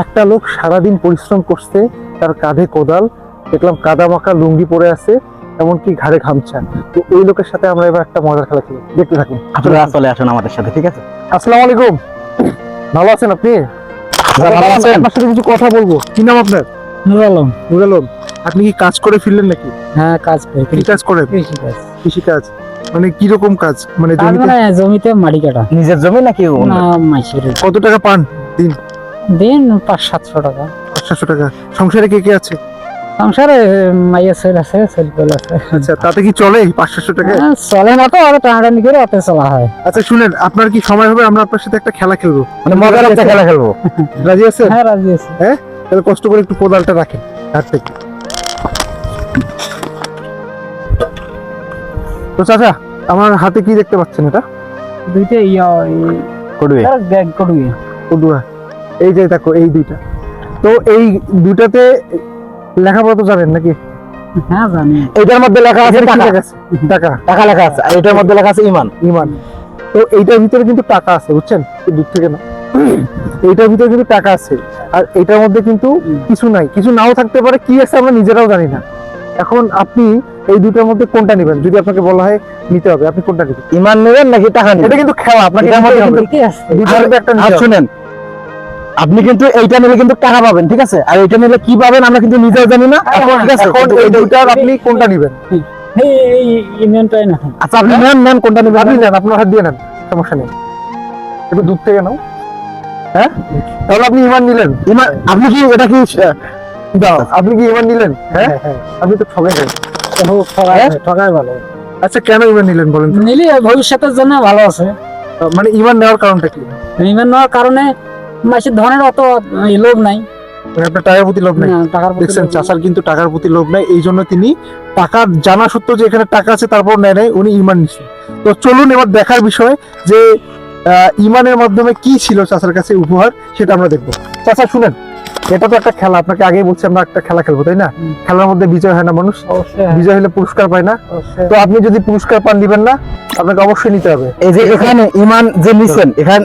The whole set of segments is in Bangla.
একটা লোক সারাদিন পরিশ্রম করছে তার কাঁধে কোদাল দেখলাম কাদা মাখা লুঙ্গি পরে আছে এমনকি ঘাড়ে গামছা তো ওই লোকের সাথে আমরা এবার একটা মজার খেলা খেলি। দেখতে থাকুন। আপনারা চলে আসুন আমাদের সাথে ঠিক আছে? আসসালামু আলাইকুম। ভালো আছেন আপনি? ভালো আছেন? আপনার সাথে কিছু কথা বলব। কি নাম আপনার? নুর আলম। নুর আলম আপনি কি কাজ করে ফিরলেন নাকি? হ্যাঁ কাজ করি কি কাজ করেন? কৃষি কাজ কৃষি কাজ মানে কি রকম কাজ? মানে জমিতে? মানে জমিতে মাটি কাটা। নিজের জমি নাকি না মাসের কত টাকা পান দিন? পাঁচ সাতশো টাকা। পাঁচশো টাকা। সংসারে কে কে আছে? সংসারে মাইয়া সেল আছে সেল পেল আছে। আচ্ছা তাতে কি চলে পাঁচশো টাকা? হ্যাঁ, চলে না তো আর টানাটানি করে অতে চলা হয়। আচ্ছা শুনেন আপনার কি সময় হবে? আমরা আপনার সাথে একটা খেলা খেলব। মানে মজার একটা খেলা খেলব। রাজি আছেন? হ্যাঁ রাজি আছে। তাহলে কষ্ট করে একটু কোদালটা রাখেন হাত থেকে। তো চাচা আমার হাতে কি দেখতে পাচ্ছেন এটা? দুইটা ইয়া করবে ব্যাগ করবি কদুয়া। এই যে দেখো এই দুইটা। তো এই দুইটাতে লেখাপড়া তো জানেন নাকি? হ্যাঁ জানি। এটার মধ্যে লেখা আছে টাকা। টাকা। টাকা লেখা আছে আর এটার মধ্যে লেখা আছে ইমান। ইমান। তো এইটার ভিতরে কিন্তু টাকা আছে বুঝছেন? দূর থেকে না। এইটার ভিতরে কিন্তু টাকা আছে আর এটার মধ্যে কিন্তু কিছু নাই। কিছু নাও থাকতে পারে কি আছে আমরা নিজেরাও জানি না। এখন আপনি এই দুটোর মধ্যে কোনটা নেবেন? যদি আপনাকে বলা হয় নিতে হবে। আপনি কোনটা নেবেন? ইমান নেবেন নাকি টাকা নেবেন? এটা কিন্তু খেলা আপনাকে এটার মধ্যে একটা। শুনেন আপনি কিন্তু এইটা নিলে কিন্তু টাকা পাবেন ঠিক আছে? আর এটা নিলে কি পাবেন আমরা কিন্তু নিজেও জানি না। ঠিক আছে? এই দুইটার আপনি কোনটা নেবেন? আচ্ছা আপনি নেন নেন কোনটা নেবেন। আপনি নেন। আপনার হাত দিয়ে নেন। সমস্যা নেই। একটু দূর থেকে নাও। হ্যাঁ? তাহলে আপনি ইমান নিলেন। ইমান আপনি কি এটা কি দাও আপনি কি ইমান নিলেন? হ্যাঁ? আপনি তো ঠকে গেলেন ঠকাই ভালো। আচ্ছা কেন ইমান নিলেন বলেন নিলে ভবিষ্যতের জন্য ভালো আছে। মানে ইমান নেওয়ার কারণটা কি? ইমান নেওয়ার কারণে মাসের ধনের অত লোভ নাই। মানে আপনার টাকার প্রতি লোভ নাই? টাকার দেখছেন চাষার চাচার কিন্তু টাকার প্রতি লোভ নাই এই জন্য তিনি টাকা জানা সত্ত্বেও যে এখানে টাকা আছে তারপর নেয় নাই উনি ইমান নিচ্ছে তো চলুন এবার দেখার বিষয় যে আহ, ইমানের মাধ্যমে কি ছিল চাষার কাছে উপহার সেটা আমরা দেখব। চাষা শুনেন। এটা তো একটা খেলা আপনাকে আগেই বলছি আমরা একটা খেলা খেলব তাই না? খেলার মধ্যে বিজয় হয় না মানুষ বিজয় হলে পুরস্কার পায় না। তো আপনি যদি পুরস্কার পান দিবেন না আপনাকে অবশ্যই নিতে হবে। এই যে এখানে ইমান যে নিছেন এখানে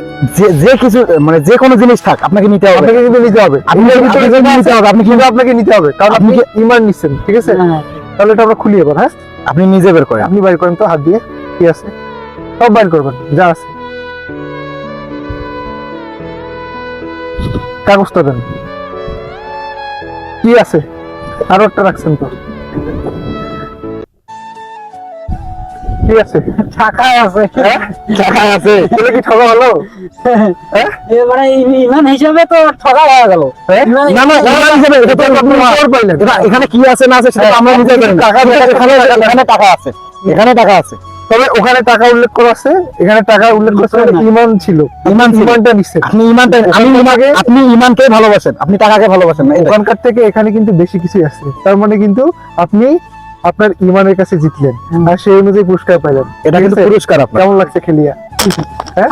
যে কিছু মানে যে কোনো জিনিস থাক আপনাকে নিতে হবে। আপনাকে কিন্তু নিতে হবে। আপনি এর ভিতরে আপনাকে যেটা নিতে হবে আপনি কিন্তু আপনাকে নিতে হবে। কারণ আপনি ইমান নিচ্ছেন ঠিক আছে? হ্যাঁ, তাহলে এটা আমরা খুলি এবার হ্যাঁ? আপনি নিজে বের করেন। আপনি বাইর করেন তো হাত দিয়ে কি আছে? সব বাইর করবেন যা আছে। কাগজটা দেন। কি আছে? আরও একটা রাখছেন তো। কি আছে? টাকা আছে। হ্যাঁ? টাকা আছে। তাহলে কি ঠকা হলো? হ্যাঁ? ইমান হিসাবে তো হয়ে গেল। হ্যাঁ? না না ইমান হিসেবে এটা তো আপনি আপনি পাইলেন। এখানে কি আছে না আছে সেটা আমরা নিজে জানি। টাকা এখানে এখানে টাকা আছে। এখানে টাকা আছে। তবে ওখানে টাকা উল্লেখ করা আছে এখানে টাকা উল্লেখ করা ইমান ছিল। ইমান ইমানটা নিচ্ছে আপনি ইমানটা আমি ইমানকে আপনি ইমানকে ভালোবাসেন আপনি টাকাকে ভালোবাসেন না ওখানকার থেকে এখানে কিন্তু বেশি কিছুই আছে। তার মানে কিন্তু আপনি আপনার ইমানের কাছে জিতলেন আর সেই অনুযায়ী পুরস্কার পাইলেন। এটা কিন্তু পুরস্কার আপনার। কেমন লাগছে খেলিয়া? হ্যাঁ?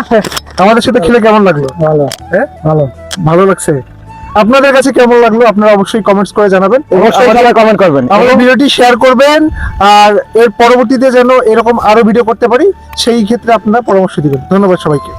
আমাদের সাথে খেলে কেমন লাগল? ভালো। হ্যাঁ? ভালো। ভালো লাগছে? আপনাদের কাছে কেমন লাগল আপনারা অবশ্যই কমেন্টস করে জানাবেন অবশ্যই আপনারা কমেন্ট করবেন। আমাদের ভিডিওটি শেয়ার করবেন আর এর পরবর্তীতে যেন এরকম আরও ভিডিও করতে পারি সেই ক্ষেত্রে আপনারা পরামর্শ দিবেন। ধন্যবাদ সবাইকে।